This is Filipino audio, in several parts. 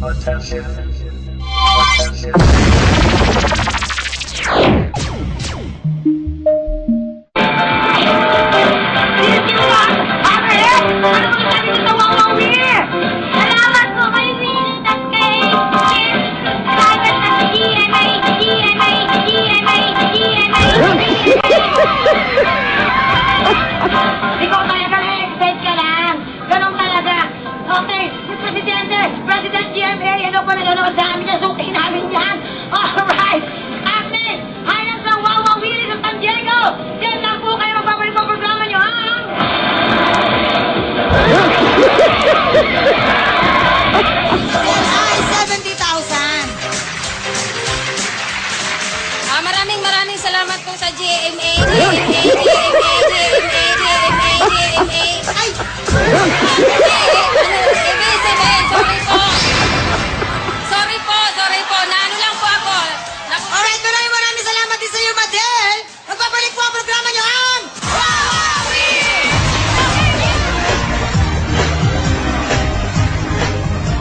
Attention. Attention. Presidente, President GMA, ano pa naganood sa amin yan? Sukin namin yan.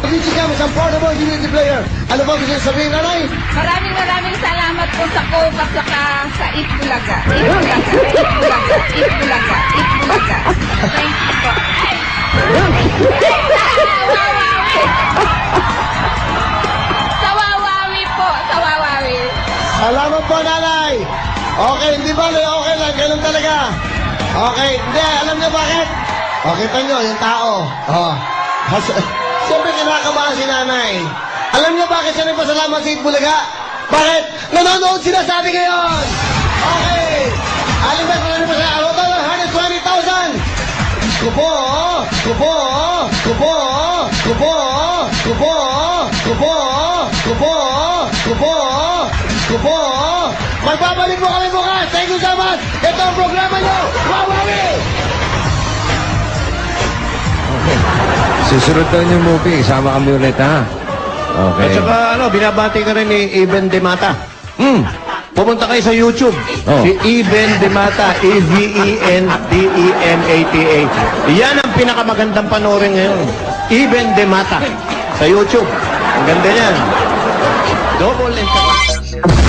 Richie Camus, ang portable DVD player. Ano ba gusto sabihin, nanay? Maraming maraming salamat po sa Coke at saka sa Itbulaga. Itbulaga, Itbulaga, Itbulaga, Itbulaga. Thank you po. Sa Wawawi po, sa Wawawi. Salamat po, nanay. Okay, hindi ba? Okay lang, ganun talaga. Okay, hindi, alam niyo bakit? Okay pa yung tao. Oh. Kasi, siyempre kinakabahan si nanay. Alam niyo bakit siya nagpasalamat sa Itbulaga? Bakit? Nanonood sila sa atin ngayon! Okay! Alam ba kung ano pa sa araw ng 120,000? Diyos po. Diyos ko po. Diyos ko po. Diyos ko po. Diyos ko po. Diyos ko po. Diyos ko po. Diyos ko po. Diyos po. Magbabalik mo kami bukas. Thank you so much. Ito ang programa nyo. Wawawi! Susunod na yung movie, isama kami ulit ha. At Okay. saka ano, binabati ka rin ni Even Demata. Hmm. Pumunta kayo sa YouTube. Oh. Si Even Demata. E E-V-E-N-D-E-M-A-T-A. Yan ang pinakamagandang panoorin ngayon. Even Demata. Sa YouTube. Ang ganda niyan. Double entertainment.